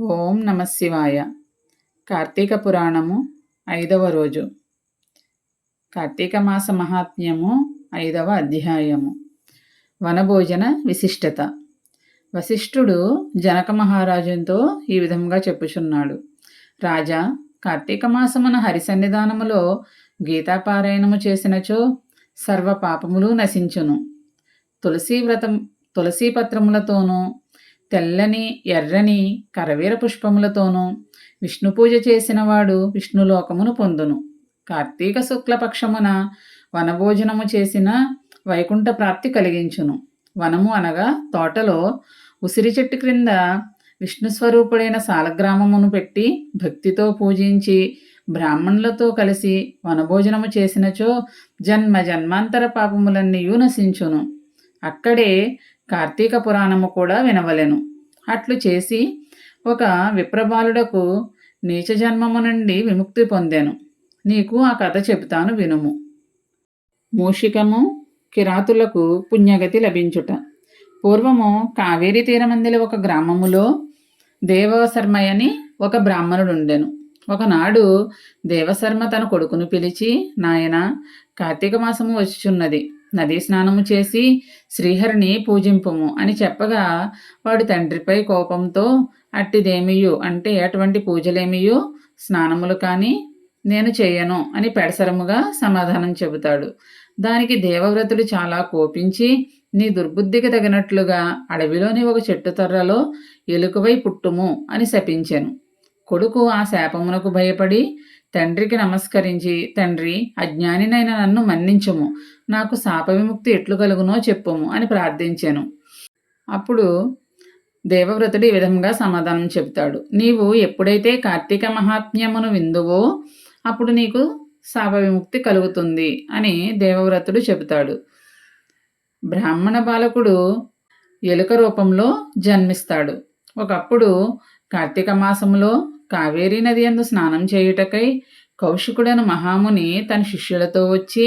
ఓం నమ శివాయ. కార్తీక పురాణము ఐదవ రోజు. కార్తీక మాస మహాత్మ్యము ఐదవ అధ్యాయము. వనభోజన విశిష్టత. వశిష్ఠుడు జనక మహారాజుతో ఈ విధంగా చెప్పుచున్నాడు. రాజా కార్తీక మాసమున హరిసన్నిధానములో గీతాపారాయణము చేసినచో సర్వ పాపములు నశించును. తులసీ వ్రతం తులసీ పత్రములతోనూ తెల్లని ఎర్రని కరవీర పుష్పములతోనూ విష్ణు పూజ చేసినవాడు విష్ణులోకమును పొందును. కార్తీక శుక్లపక్షమున వనభోజనము చేసిన వైకుంఠ ప్రాప్తి కలిగించును. వనము అనగా తోటలో ఉసిరి చెట్టు క్రింద విష్ణు స్వరూపుడైన సాలగ్రామమును పెట్టి భక్తితో పూజించి బ్రాహ్మణులతో కలిసి వనభోజనము చేసినచో జన్మ జన్మాంతర పాపములన్నీయూ నశించును. అక్కడే కార్తీక పురాణము కూడా వినవలెను. అట్లు చేసి ఒక విప్రబాలుడకు నీచ జన్మము నుండి విముక్తి పొందాను. నీకు ఆ కథ చెబుతాను వినుము. మూషికము కిరాతులకు పుణ్యగతి లభించుట. పూర్వము కావేరీ తీరమందిలి ఒక గ్రామములో దేవశర్మయని ఒక బ్రాహ్మణుడు ఉండెను ఒకనాడు దేవశర్మ తన కొడుకును పిలిచి నాయన కార్తీక మాసము వచ్చుచున్నది. నదీ స్నానము చేసి శ్రీహరిని పూజింపుము అని చెప్పగా వాడు తండ్రిపై కోపంతో అట్టిదేమియు? అంటే అటువంటి పూజలేమియు? స్నానములు కానీ నేను చేయను అని పెడసరముగా సమాధానం చెబుతాడు. దానికి దేవవ్రతుడు చాలా కోపించి నీ దుర్బుద్ధికి తగినట్లుగా అడవిలోని ఒక చెట్టు తర్రలో ఎలుకవై పుట్టుము అని శపించాను. కొడుకు ఆ శాపమునకు భయపడి తండ్రికి నమస్కరించి తండ్రి అజ్ఞానినైన నన్ను మన్నించము. నాకు శాప విముక్తి ఎట్లు కలుగునో చెప్పుము అని ప్రార్థించాను. అప్పుడు దేవవ్రతుడు ఈ విధంగా సమాధానం చెబుతాడు. నీవు ఎప్పుడైతే కార్తీక మహాత్మ్యమును విందువో అప్పుడు నీకు శాప విముక్తి కలుగుతుంది అని దేవవ్రతుడు చెబుతాడు. బ్రాహ్మణ బాలకుడు ఎలుక రూపంలో జన్మిస్తాడు. ఒకప్పుడు కార్తీక మాసంలో కావేరీ నది అందు స్నానం చేయుటకై కౌశికుడైన మహాముని తన శిష్యులతో వచ్చి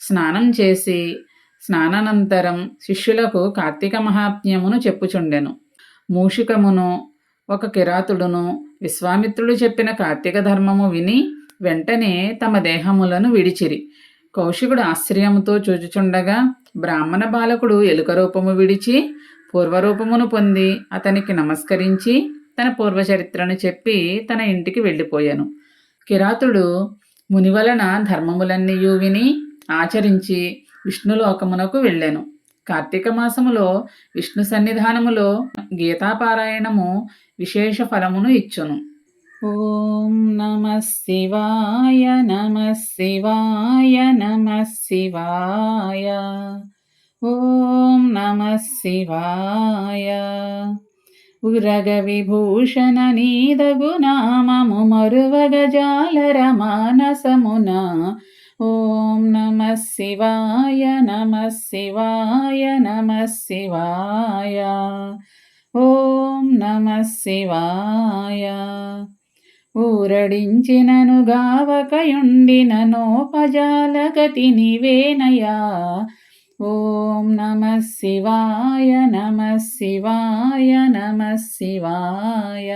స్నానం చేసి స్నానానంతరం శిష్యులకు కార్తీక మహాత్మ్యమును చెప్పుచుండెను. మూషికమును ఒక కిరాతుడును విశ్వామిత్రుడు చెప్పిన కార్తీక ధర్మము విని వెంటనే తమ దేహములను విడిచిరి. కౌశికుడు ఆశ్చర్యముతో చూచుచుండగా బ్రాహ్మణ బాలకుడు ఎలుక రూపము విడిచి పూర్వరూపమును పొంది అతనికి నమస్కరించి తన పూర్వచరిత్రను చెప్పి తన ఇంటికి వెళ్ళిపోయాను. కిరాతుడు ముని వలన ధర్మములన్నీ విని ఆచరించి విష్ణులోకమునకు వెళ్ళాను. కార్తీక మాసములో విష్ణు సన్నిధానములో గీతాపారాయణము విశేష ఫలమును ఇచ్చును. ఓం నమ శివాయ నమ శివాయ నమ శివాయ. ఓం నమ శివాయ. ఉరగ విభూషణ నీదగు నామము మరువగ జాలర మానసమున. ఓం నమ శివాయ నమ శివాయ నమ శివాయ. ఓం నమ శివాయ. ఊరడించినను గావకయుండిన నోపజాలగతి నివేనయా. ఓం నమ శివాయ నమ శివాయ నమ శివాయ.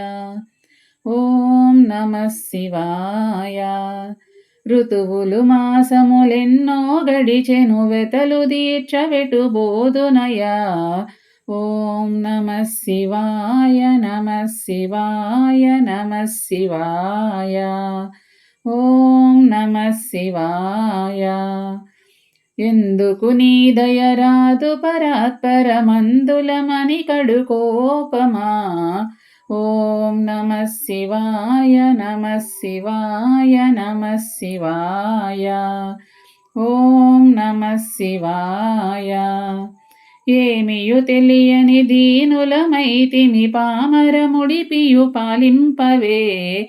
ఓం నమ శివాయ. ఋతువులు మాసములెన్నో గడిచెను వెతలు దీక్షవెటు బోధునయా ఓం నమ శివాయ నమ శివాయ నమ శివాయ. ఓం నమ శివాయ. ఎందుకు నీ దయరాదు పరాత్పరమందులమని కడు కోపమా? ఓం నమ శివాయ నమ శివాయ నమ శివాయ. ఓం నమ శివాయ. ఏమియు తెలియని దీనులమైతిమి పామరముడిపియు పాలింపవే?